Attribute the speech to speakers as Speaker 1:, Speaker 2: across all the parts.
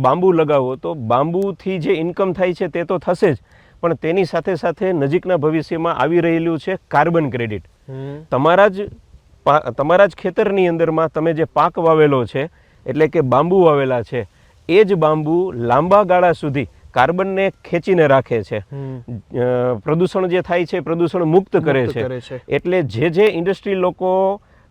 Speaker 1: Bamboo લગાવો તો બાંબુથી જે ઇન્કમ થાય છે તે તો થશે જ. પણ તેની સાથે સાથે નજીકના ભવિષ્યમાં આવી રહેલું છે કાર્બન ક્રેડિટ તમારા જ તમારા જ ખેતરની અંદરમાં તમે જે પાક વાવેલો છે એટલે કે બાંબુ વાવેલા છે એ જ બાંબુ લાંબા ગાળા સુધી કાર્બનને ખેંચીને રાખે છે. પ્રદૂષણ જે થાય છે પ્રદૂષણ મુક્ત કરે છે. એટલે જે જે ઇન્ડસ્ટ્રી લોકો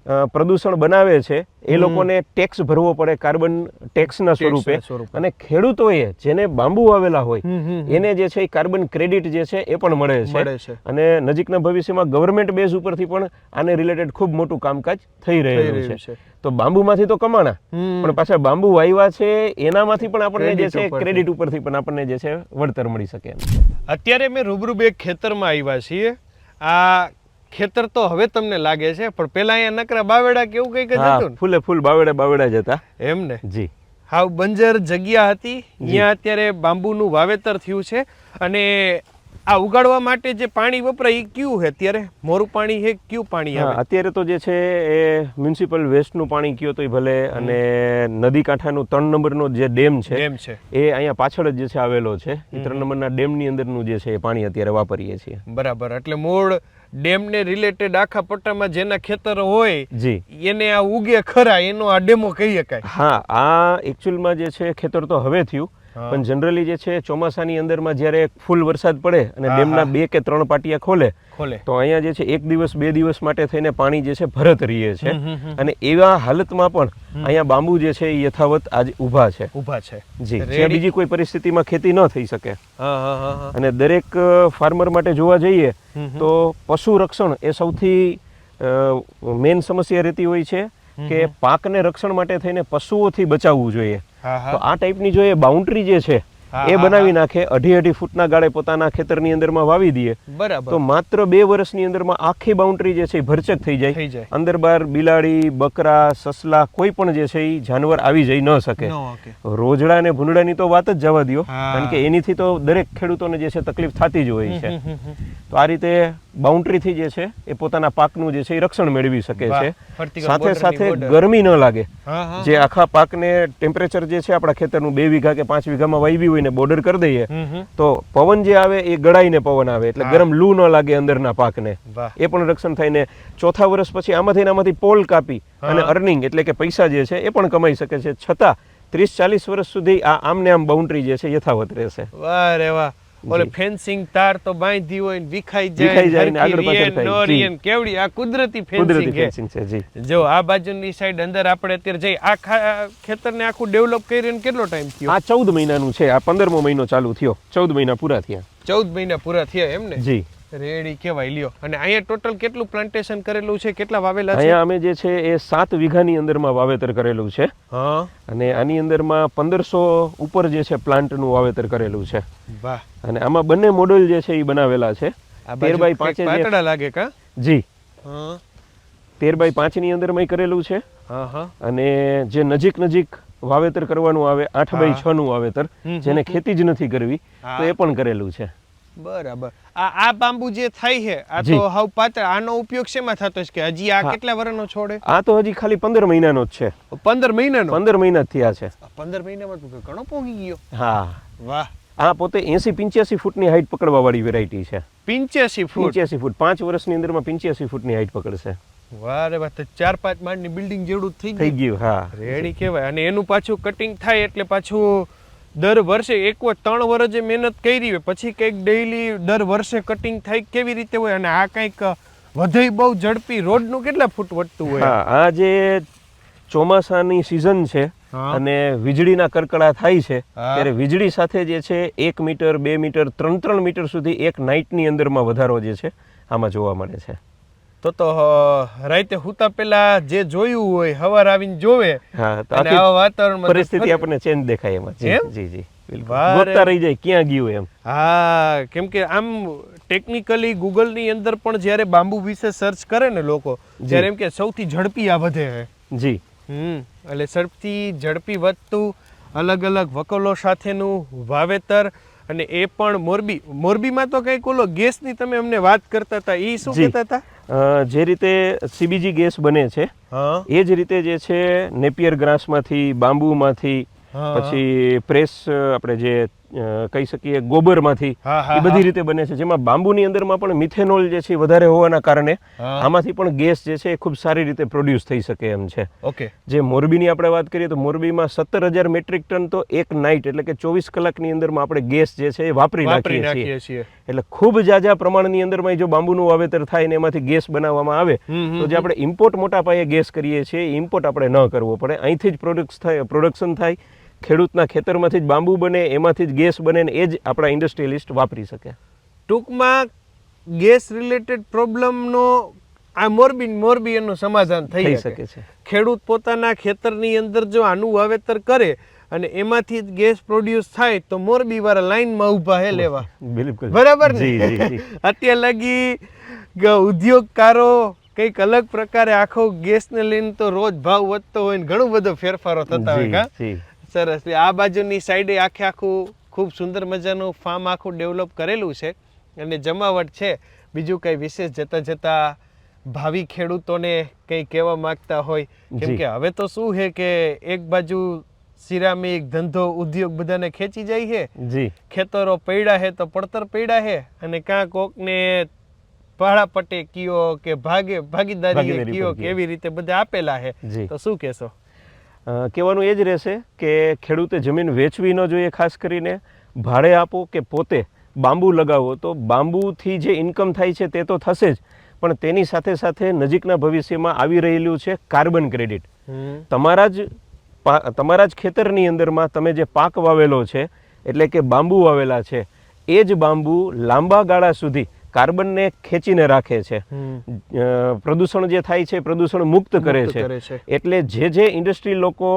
Speaker 1: પ્રદૂષણ બનાવે છે એ લોકોને ટેક્સ ભરવો પડે કાર્બન ટેક્સના સ્વરૂપે. અને ખેડૂતોએ જેને બાંબુ વાવેલા હોય. એને જે છે એ કાર્બન ક્રેડિટ જે છે એ પણ મળે છે. અને નજીકના ભવિષ્યમાં ગવર્મેન્ટ બેઝ ઉપરથી પણ આને રિલેટેડ ખૂબ મોટું કામકાજ થઈ રહ્યું છે. તો બાંબુમાંથી તો કમાણા પણ પાછા બાંબુ વાવ્યા છે એનામાંથી પણ આપણને જે છે ક્રેડિટ ઉપરથી પણ આપણને જે છે વળતર મળી શકે
Speaker 2: અત્યારે મેં રૂબરૂ બે ખેતરમાં આવ્યા છીએ આ ખેતર તો હવે તમને લાગે છે પણ પેલા અહીંયા નકરા બાવેડા કેવું કઈ જ હતું
Speaker 1: ફૂલે ફૂલ બાવેડા બાવડા જ હતા.
Speaker 2: એમ ને?
Speaker 1: જી.
Speaker 2: હાવ બંજર જગ્યા હતી અહીંયા અત્યારે બાંબુનું વાવેતર થયું છે અને આ ઉગાડવા માટે જે પાણી વપરાય એ કયું છે અત્યારે? મોરું પાણી છે કયું પાણી આવે?
Speaker 1: અત્યારે તો જે છે એ મ્યુનિસિપલ વેસ્ટનું પાણી કયો તો ભલે અને નદી કાંઠાનું ત્રણ નંબરનો જે ડેમ છે
Speaker 2: ડેમ છે.
Speaker 1: એ અહીંયા પાછળ જ જે છે આવેલો છે. એ ત્રણ નંબરના ડેમની અંદરનું જે છે એ પાણી અત્યારે વાપરીએ છીએ.
Speaker 2: બરાબર એટલે મૂળ ડેમને રિલેટેડ આખા પટ્ટામાં જેના ખેતર હોય
Speaker 1: જી.
Speaker 2: એને આ ઉગે ખરા એનો આ ડેમો કહી શકાય.
Speaker 1: હા આ એકચ્યુઅલમાં જે છે ખેતર તો હવે થયું. પણ જનરલી જે છે ચોમાસાની અંદરમાં જ્યારે ફૂલ વરસાદ પડે અને ડેમના બે કે ત્રણ પાટિયા ખોલે
Speaker 2: ખોલે.
Speaker 1: તો અહીંયા જે છે એક દિવસ બે દિવસ માટે થઈને પાણી જે છે ભરત રહીએ છે. અને એવા હાલતમાં પણ અહીંયા બાંબુ જે છે એ યથાવત આજ ઊભા છે.
Speaker 2: ઊભા છે.
Speaker 1: જી જ્યાં બીજી કોઈ પરિસ્થિતિમાં ખેતી ન થઈ શકે. અને દરેક ફાર્મર માટે જોવા જઈએ. તો પશુ રક્ષણ એ સૌથી મેઇન સમસ્યા રહેતી હોય છે કે પાકને રક્ષણ માટે થઈને પશુઓથી બચાવવું જોઈએ. તો આ ટાઈપની જો એ બાઉન્ડ્રી જે છે એ બનાવી નાખે અઢી અઢી ફૂટના ગાળે પોતાના ખેતરની અંદરમાં વાવી દઈએ
Speaker 2: બરાબર.
Speaker 1: તો માત્ર બે વર્ષની અંદરમાં આખી બાઉન્ડ્રી જે છે એ ભરચક થઈ જાય. અંદર બહાર બિલાડી બકરા સસલા કોઈ પણ જે છે એ જાનવર આવી જઈ ન શકે. રોજડા અને ભૂંડડાની તો વાત જ જવા દ્યો. કારણ કે એનીથી તો દરેક ખેડૂતોને જે છે તકલીફ થતી જ હોય છે. તો આ રીતે બાઉન્ડ્રીથી જે છે એ પોતાના પાકનું જે છે એ રક્ષણ મેળવી શકે છે. સાથે સાથે ગરમી ન લાગે. જે આખા પાકને ટેમ્પરેચર જે છે આપણા ખેતરનું બે વીઘા કે પાંચ વીઘામાં વાવી હોય ને બોર્ડર કરી દઈએ. તો પવન જે આવે એ ગળાઈને પવન આવે એટલે ગરમ લૂ ન લાગે અંદરના પાકને. એ પણ રક્ષણ થાય ને ચોથા વર્ષ પછી આમાંથી આમાંથી પોલ કાપી અને અર્નિંગ એટલે કે પૈસા જે છે એ પણ કમાઈ શકે છે. છતાં ત્રીસ ચાલીસ વર્ષ સુધી આ આમને આમ બાઉન્ડ્રી જે છે યથાવત રહેશે.
Speaker 2: વાહ રે વાહ. ઓલે. ફેન્સિંગ તાર તો બાંધી હોય ને વિખાઈ જાય
Speaker 1: વિખાઈ જાય ને
Speaker 2: હરખી
Speaker 1: આગળ પાછળ
Speaker 2: રીએ ને
Speaker 1: થાય.
Speaker 2: ન
Speaker 1: જી.
Speaker 2: રીએ ને કેવડી આ કુદરતી ફેન્સિંગ છે.
Speaker 1: જી.
Speaker 2: જો આ બાજુની સાઈડ અંદર આપણે અત્યારે જઈ આ ખેતરને આખું ડેવલપ કરીને કેટલો ટાઈમ થયો?
Speaker 1: આ ચૌદ મહિનાનું છે આ પંદરમો મહિનો ચાલુ થયો. ચૌદ મહિના પૂરા થયા.
Speaker 2: ચૌદ મહિના પૂરા થયા એમ ને?
Speaker 1: જી.
Speaker 2: રેડી કેવાય લ્યો. અને અહીંયા ટોટલ કેટલું પ્લાન્ટેશન કરેલું છે? કેટલા વાવેલા છે?
Speaker 1: અહીંયા અમે જે છે એ સાત વીઘાની અંદરમાં વાવેતર કરેલું છે.
Speaker 2: હા.
Speaker 1: અને આની અંદરમાં પંદરસો ઉપર જે છે પ્લાન્ટનું વાવેતર કરેલું છે.
Speaker 2: વાહ.
Speaker 1: અને આમાં બંને મોડેલ જે છે એ બનાવેલા છે. તેર બાય પાંચ
Speaker 2: પાતળા લાગે કા?
Speaker 1: જી.
Speaker 2: હા.
Speaker 1: તેર બાય પાંચની અંદરમાં કરેલું છે.
Speaker 2: હા હા.
Speaker 1: અને જે નજીક નજીક વાવેતર કરવાનું આવે આઠ બાય છ નું વાવેતર જેને ખેતી જ નથી કરવી તો એ પણ કરેલું છે.
Speaker 2: બરાબર. આ આ બાંબુ જે થઈ છે આ તો હાવ પાત્ર આનો ઉપયોગ શેમાં થતો છે કે હજી આ કેટલા વર્ષનો છોડે
Speaker 1: આ તો હજી ખાલી પંદર મહિનાનો જ છે.
Speaker 2: પંદર મહિનાનો?
Speaker 1: પંદર મહિના થયા છે.
Speaker 2: પંદર મહિનામાં તો ઘણો પોગી ગયો.
Speaker 1: હા.
Speaker 2: વાહ.
Speaker 1: આ પોતે એસી પિંચ્યાસી ફૂટની હાઈટ પકડવા વાળી વેરાયટી છે.
Speaker 2: પિંચ્યાસી ફૂટ?
Speaker 1: પિંચ્યાસી ફૂટ. પાંચ વર્ષની અંદરમાં પિંચ્યાસી ફૂટની હાઈટ પકડશે.
Speaker 2: વારે વાત ચાર પાંચ માળની બિલ્ડિંગ જેવડું થઈ
Speaker 1: થઈ
Speaker 2: ગયું.
Speaker 1: ગયું હા.
Speaker 2: રેડી કહેવાય. અને એનું પાછું કટિંગ થાય એટલે પાછું દર વર્ષે એક વાર ત્રણ વર્ષ જે મહેનત કરી હોય પછી કંઈક ડેઈલી દર વર્ષે કટિંગ થાય કેવી રીતે હોય અને આ કંઈક વધે બહુ ઝડપી રોડનું કેટલા ફૂટ વધતું હોય?
Speaker 1: આ જે ચોમાસાની સિઝન છે અને વીજળીના કરકડા થાય છે ત્યારે વીજળી સાથે જે છે એક મીટર બે મીટર ત્રણ ત્રણ મીટર સુધી એક નાઇટની અંદરમાં વધારો જે છે આમાં જોવા મળે છે.
Speaker 2: તો તો રાતે હુતા પેલા જે જોયું હોય હવાર આવીને જોવે
Speaker 1: હા તો
Speaker 2: આવા વાતાવરણમાં
Speaker 1: પરિસ્થિતિ આપણને ચેન્જ દેખાય એમાં. જી જી. ગોતતા રહી જાય ક્યાં ગયું એમ?
Speaker 2: હા કેમ કે આમ ટેકનિકલી ગૂગલની અંદર પણ જ્યારે બાંબુ વિશે સર્ચ કરે ને લોકો જ્યારે એમ કે સૌથી ઝડપી આ વધે છે
Speaker 1: જી.
Speaker 2: હમ એટલે ઝડપથી ઝડપી વધતું અલગ અલગ વકલો સાથેનું વાવેતર અને એ પણ મોરબી મોરબીમાં તો કંઈક ઓલો ગેસની તમે અમને વાત કરતા હતા એ શું. કહેતા હતા?
Speaker 1: જે રીતે સીબીજી ગેસ બને છે એ જ રીતે જે છે નેપિયર ગ્રાસમાંથી બાંબુમાંથી પછી પ્રેસ આપણે જે કહી શકીએ ગોબરમાંથી એ બધી રીતે બને છે. જેમાં બાંબુની અંદરમાં પણ મિથેનોલ જે છે વધારે હોવાના કારણે આમાંથી પણ ગેસ જે છે એ ખૂબ સારી રીતે પ્રોડ્યુસ થઈ શકે એમ છે.
Speaker 2: ઓકે.
Speaker 1: જે મોરબીની આપણે વાત કરીએ તો મોરબીમાં સત્તર હજાર મેટ્રિક ટન તો એક નાઇટ એટલે કે ચોવીસ કલાકની અંદરમાં આપણે ગેસ જે છે એ વાપરી નાખીએ છીએ. એટલે ખૂબ જાજા પ્રમાણની અંદરમાં જો બાંબુનું વાવેતર થાય ને એમાંથી ગેસ બનાવવામાં આવે તો જે આપણે ઇમ્પોર્ટ મોટા પાયે ગેસ કરીએ છીએ ઇમ્પોર્ટ આપણે ન કરવો પડે. અહીંથી જ પ્રોડક્ટ થાય પ્રોડક્શન થાય. ખેડૂતના ખેતરમાંથી જ બાંબુ બને એમાંથી જ ગેસ બને ને એ જ આપણા ઇન્ડસ્ટ્રીયલિસ્ટ વાપરી શકે.
Speaker 2: ટૂંકમાં ગેસ રિલેટેડ પ્રોબ્લેમનો આ મોરબી મોરબી એનું સમાધાન થઈ શકે.
Speaker 1: છે.
Speaker 2: ખેડૂત પોતાના ખેતરની અંદર જો આનું વાવેતર કરે અને એમાંથી જ ગેસ પ્રોડ્યુસ થાય તો મોરબી વાળા લાઈનમાં ઊભા હે લેવા.
Speaker 1: બિલકુલ.
Speaker 2: બરાબર ને?
Speaker 1: જી જી જી.
Speaker 2: અત્યાર લગી ઉદ્યોગકારો કંઈક અલગ પ્રકારે આખો ગેસને લઈને તો રોજ ભાવ વધતો હોય ને ઘણું બધો ફેરફારો થતા હોય કા સરસ. આ બાજુની સાઈડે આખે આખું ખૂબ સુંદર મજાનું ફાર્મ આખું ડેવલપ કરેલું છે અને જમાવટ છે. બીજું કંઈ વિશેષ જતા જતા ભાવિ ખેડૂતોને કંઈ કહેવા માગતા હોય? કેમ કે હવે તો શું છે કે એક બાજુ સિરામિક ધંધો ઉદ્યોગ બધાને ખેંચી જાય છે ખેતરો પૈડા છે તો પડતર પડ્યા છે અને કાં કોકને પટે કયો કે ભાગે ભાગીદારી કયો કે એવી રીતે બધા આપેલા છે તો શું કહેશો?
Speaker 1: કહેવાનું એ જ રહેશે કે ખેડૂતે જમીન વેચવી ન જોઈએ ખાસ કરીને ભાડે આપો કે પોતે બાંબુ લગાવો. તો બાંબુથી જે ઇન્કમ થાય છે તે તો થશે જ પણ તેની સાથે સાથે નજીકના ભવિષ્યમાં આવી રહેલું છે કાર્બન ક્રેડિટ. તમારા જ તમારા જ ખેતરની અંદરમાં તમે જે પાક વાવેલો છે એટલે કે બાંબુ વાવેલા છે એ જ બાંબુ લાંબા ગાળા સુધી કાર્બનને ખેંચીને રાખે છે. પ્રદૂષણ જે થાય છે પ્રદૂષણ મુક્ત કરે છે. એટલે જે જે ઇન્ડસ્ટ્રી લોકો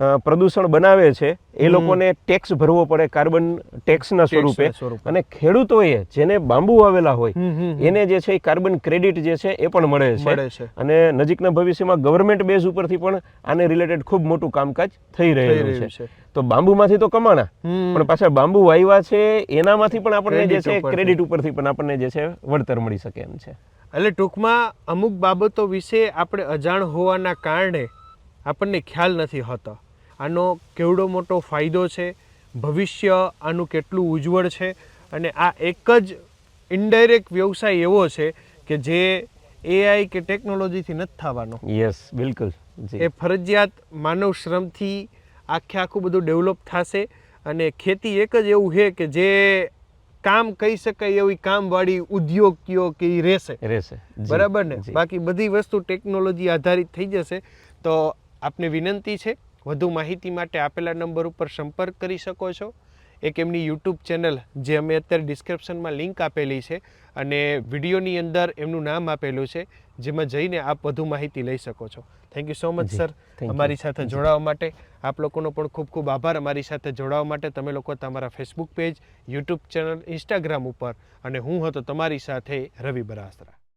Speaker 1: પ્રદૂષણ બનાવે છે એ લોકોને ટેક્સ ભરવો પડે કાર્બન ટેક્સના સ્વરૂપે. અને ખેડૂતોએ જેને બાંબુ વાવેલા હોય. એને જે છે એ કાર્બન ક્રેડિટ જે છે એ પણ મળે છે. અને નજીકના ભવિષ્યમાં ગવર્મેન્ટ બેઝ ઉપરથી પણ આને રિલેટેડ ખૂબ મોટું કામકાજ થઈ રહ્યું છે. તો બાંબુમાંથી તો કમાણા પણ પાછા બાંબુ વાવ્યા છે એનામાંથી પણ આપણને જે છે ક્રેડિટ ઉપરથી પણ આપણને જે છે વળતર મળી શકે એમ છે
Speaker 2: એટલે ટૂંકમાં અમુક બાબતો વિશે આપણે અજાણ હોવાના કારણે આપણને ખ્યાલ નથી હોતો આનો કેવડો મોટો ફાયદો છે ભવિષ્ય આનું કેટલું ઉજ્જવળ છે અને આ એક જ ઇનડાયરેક્ટ વ્યવસાય એવો છે કે જે એઆઈ કે ટેકનોલોજીથી નથી થવાનો.
Speaker 1: યસ બિલકુલ. જી.
Speaker 2: એ ફરજિયાત માનવ શ્રમથી આખે આખું બધું ડેવલપ થશે અને ખેતી એક જ એવું છે કે જે કામ કહી શકાય એવી કામવાળી ઉદ્યોગીઓ કે એ રહેશે.
Speaker 1: રહેશે.
Speaker 2: બરાબર ને? બાકી બધી વસ્તુ ટેકનોલોજી આધારિત થઈ જશે. તો આપને વિનંતી છે વધુ માહિતી માટે આપેલા નંબર ઉપર સંપર્ક કરી શકો છો. એક એમની યુટ્યુબ ચેનલ જે અમે અત્યારે ડિસ્ક્રિપ્શનમાં લિંક આપેલી છે અને વિડીયોની અંદર એમનું નામ આપેલું છે જેમાં જઈને આપ વધુ માહિતી લઈ શકો છો. Thank you so much sir અમારી સાથે જોડાવા માટે આપ લોકોનો પણ ખૂબ ખૂબ આભાર. અમારી સાથે જોડાવા માટે તમે લોકો તમારા Facebook page YouTube channel Instagram ઉપર. અને હું હતો તમારી સાથે રવિ બરાસરા.